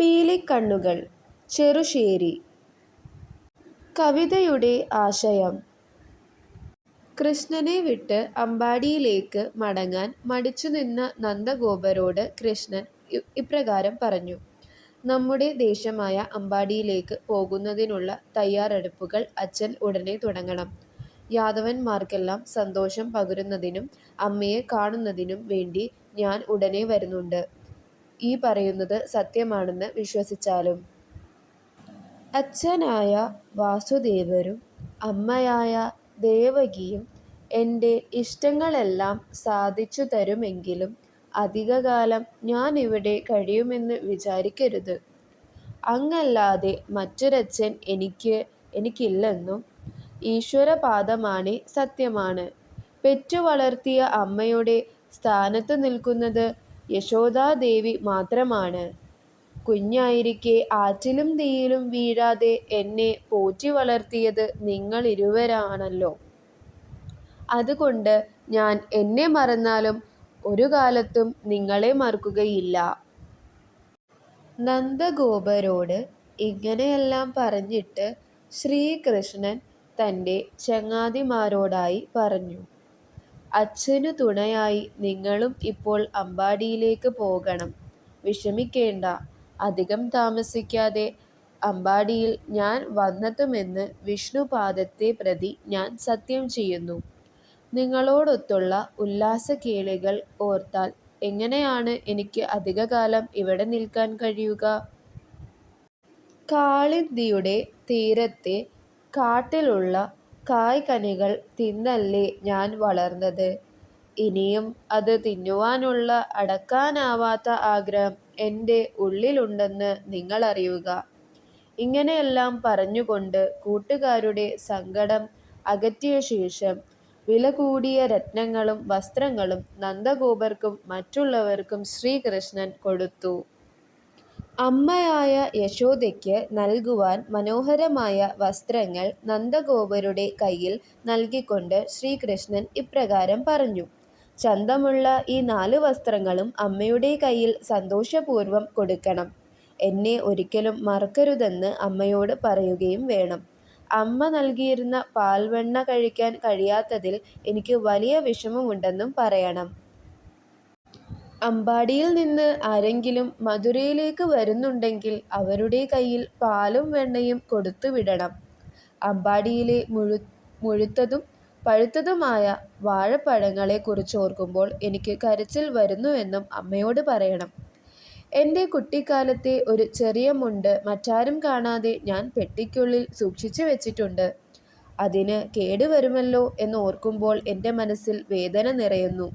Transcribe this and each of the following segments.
പീലിക്കണ്ണുകൾ ചെറുശ്ശേരി കവിതയുടെ ആശയം കൃഷ്ണനെ വിട്ട് അമ്പാടിയിലേക്ക് മടങ്ങാൻ മടിച്ചുനിന്ന നന്ദഗോപരോട് കൃഷ്ണൻ ഇപ്രകാരം പറഞ്ഞു. നമ്മുടെ ദേശമായ അമ്പാടിയിലേക്ക് പോകുന്നതിനുള്ള തയ്യാറെടുപ്പുകൾ അച്ഛൻ ഉടനെ തുടങ്ങണം. യാദവന്മാർക്കെല്ലാം സന്തോഷം പകരുന്നതിനും അമ്മയെ കാണുന്നതിനും വേണ്ടി ഞാൻ ഉടനെ വരുന്നുണ്ട്. ഈ പറയുന്നത് സത്യമാണെന്ന് വിശ്വസിച്ചാലും. അച്ഛനായ വാസുദേവരും അമ്മയായ ദേവകിയും എന്റെ ഇഷ്ടങ്ങളെല്ലാം സാധിച്ചു തരുമെങ്കിലും അധികകാലം ഇവിടെ കഴിയുമെന്ന് വിചാരിക്കരുത്. അങ്ങല്ലാതെ മറ്റൊരച്ഛൻ എനിക്ക് എനിക്കില്ലെന്നും ഈശ്വരപാദമാണേ സത്യമാണ്. പെറ്റു വളർത്തിയ അമ്മയുടെ സ്ഥാനത്തു നിൽക്കുന്നത് യശോദാദേവി മാത്രമാണ്. കുഞ്ഞായിരിക്കെ ആറ്റിലും തീയിലും വീഴാതെ എന്നെ പോറ്റി വളർത്തിയത് നിങ്ങൾ ഇരുവരാണല്ലോ അതുകൊണ്ട് ഞാൻ എന്നെ മറന്നാലും ഒരു കാലത്തും നിങ്ങളെ മറക്കുകയില്ല. നന്ദഗോപരോട് ഇങ്ങനെയെല്ലാം പറഞ്ഞിട്ട് ശ്രീകൃഷ്ണൻ തന്റെ ചങ്ങാതിമാരോടായി പറഞ്ഞു. അച്ഛനു തുണയായി നിങ്ങളും ഇപ്പോൾ അമ്പാടിയിലേക്ക് പോകണം. വിഷമിക്കേണ്ട. അധികം താമസിക്കാതെ അമ്പാടിയിൽ ഞാൻ വന്നെത്തുമെന്ന് വിഷ്ണുപാദത്തെ പ്രതി ഞാൻ സത്യം ചെയ്യുന്നു. നിങ്ങളോടൊത്തുള്ള ഉല്ലാസക്കേളികൾ ഓർത്താൽ എങ്ങനെയാണ് എനിക്ക് അധികകാലം ഇവിടെ നിൽക്കാൻ കഴിയുക. കാളിന്ദിയുടെ തീരത്തെ കാട്ടിലുള്ള കായ്കനികൾ തിന്നല്ലേ ഞാൻ വളർന്നത്. ഇനിയും അത് തിന്നുവാനുള്ള അടക്കാനാവാത്ത ആഗ്രഹം എന്റെ ഉള്ളിലുണ്ടെന്ന് നിങ്ങളറിയുക. ഇങ്ങനെയെല്ലാം പറഞ്ഞുകൊണ്ട് കൂട്ടുകാരുടെ സങ്കടം അകറ്റിയശേഷം വിലകൂടിയ രത്നങ്ങളും വസ്ത്രങ്ങളും നന്ദഗോപർക്കും മറ്റുള്ളവർക്കും ശ്രീകൃഷ്ണൻ കൊടുത്തു. അമ്മയായ യശോദയ്ക്ക് നൽകുവാൻ മനോഹരമായ വസ്ത്രങ്ങൾ നന്ദഗോപരുടെ കയ്യിൽ നൽകിക്കൊണ്ട് ശ്രീകൃഷ്ണൻ ഇപ്രകാരം പറഞ്ഞു. ചന്തമുള്ള ഈ നാല് വസ്ത്രങ്ങളും അമ്മയുടെ കയ്യിൽ സന്തോഷപൂർവം കൊടുക്കണം. എന്നെ ഒരിക്കലും മറക്കരുതെന്ന് അമ്മയോട് പറയുകയും വേണം. അമ്മ നൽകിയിരുന്ന പാൽവെണ്ണ കഴിക്കാൻ കഴിയാത്തതിൽ എനിക്ക് വലിയ വിഷമമുണ്ടെന്നും പറയണം. അമ്പാടിയിൽ നിന്ന് ആരെങ്കിലും മധുരയിലേക്ക് വരുന്നുണ്ടെങ്കിൽ അവരുടെ കയ്യിൽ പാലും വെണ്ണയും കൊടുത്തുവിടണം. അമ്പാടിയിലെ മുഴു മുഴുത്തതും പഴുത്തതുമായ വാഴപ്പഴങ്ങളെ കുറിച്ചോർക്കുമ്പോൾ എനിക്ക് കരച്ചിൽ വരുന്നുവെന്നും അമ്മയോട് പറയണം. എന്റെ കുട്ടിക്കാലത്തെ ഒരു ചെറിയ മുണ്ട് മറ്റാരും കാണാതെ ഞാൻ പെട്ടിക്കുള്ളിൽ സൂക്ഷിച്ചു വെച്ചിട്ടുണ്ട് അതിന് കേടുവരുമല്ലോ എന്നോർക്കുമ്പോൾ എന്റെ മനസ്സിൽ വേദന നിറയുന്നു.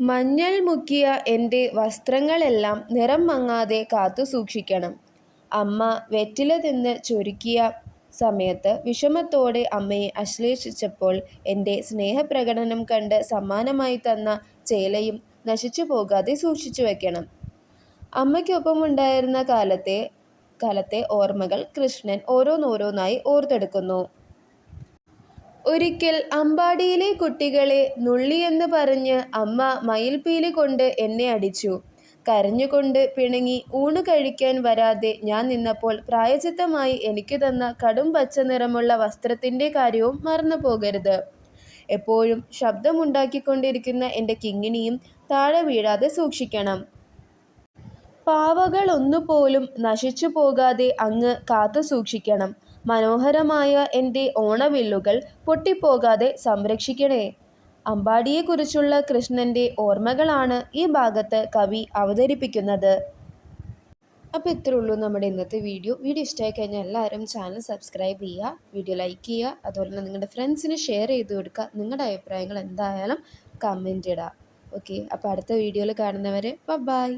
മഞ്ഞൾ മുക്കിയ എന്റെ വസ്ത്രങ്ങളെല്ലാം നിറം മങ്ങാതെ കാത്തു സൂക്ഷിക്കണം അമ്മ വെറ്റില തിന്ന് ചൊരുക്കിയ സമയത്ത് വിഷമത്തോടെ അമ്മയെ അശ്ലേഷിച്ചപ്പോൾ എന്റെ സ്നേഹപ്രകടനം കണ്ട് സമ്മാനമായി തന്ന ചേലയും നശിച്ചു പോകാതെ സൂക്ഷിച്ചു വെക്കണം അമ്മയ്ക്കൊപ്പമുണ്ടായിരുന്ന കാലത്തെ കാലത്തെ ഓർമ്മകൾ കൃഷ്ണൻ ഓരോന്നോരോന്നായി ഓർത്തെടുക്കുന്നു. ഒരിക്കൽ അമ്പാടിയിലെ കുട്ടികളെ നുള്ളിയെന്ന് പറഞ്ഞ് അമ്മ മയിൽപ്പീലി കൊണ്ട് എന്നെ അടിച്ചു. കരഞ്ഞുകൊണ്ട് പിണങ്ങി ഊണ് കഴിക്കാൻ വരാതെ ഞാൻ നിന്നപ്പോൾ പ്രായചിത്തമായി എനിക്ക് തന്ന കടും പച്ച നിറമുള്ള വസ്ത്രത്തിന്റെ കാര്യവും മറന്നുപോകരുത്. എപ്പോഴും ശബ്ദമുണ്ടാക്കിക്കൊണ്ടിരിക്കുന്ന എന്റെ കിങ്ങിണിയും താഴെ വീഴാതെ സൂക്ഷിക്കണം. പാവകളൊന്നുപോലും നശിച്ചുപോകാതെ അങ്ങ് കാത്തുസൂക്ഷിക്കണം. മനോഹരമായ എന്റെ ഓണവില്ലുകൾ പൊട്ടിപ്പോകാതെ സംരക്ഷിക്കണേ. അമ്പാടിയെക്കുറിച്ചുള്ള കൃഷ്ണന്റെ ഓർമ്മകളാണ് ഈ ഭാഗത്ത് കവി അവതരിപ്പിക്കുന്നത്. അപ്പോൾ ഇത്രേ ഉള്ളൂ നമ്മുടെ ഇന്നത്തെ വീഡിയോ. വീഡിയോ ഇഷ്ടമായി കഴിഞ്ഞാൽ എല്ലാവരും ചാനൽ സബ്സ്ക്രൈബ് ചെയ്യുക, വീഡിയോ ലൈക്ക് ചെയ്യുക, അതുപോലെ തന്നെ നിങ്ങളുടെ ഫ്രണ്ട്സിന് ഷെയർ ചെയ്ത് കൊടുക്കുക. നിങ്ങളുടെ അഭിപ്രായങ്ങൾ എന്തായാലും കമന്റ് ഇടുക. ഓക്കെ അപ്പോൾ അടുത്ത വീഡിയോയിൽ കാണുന്നവരെ ബൈ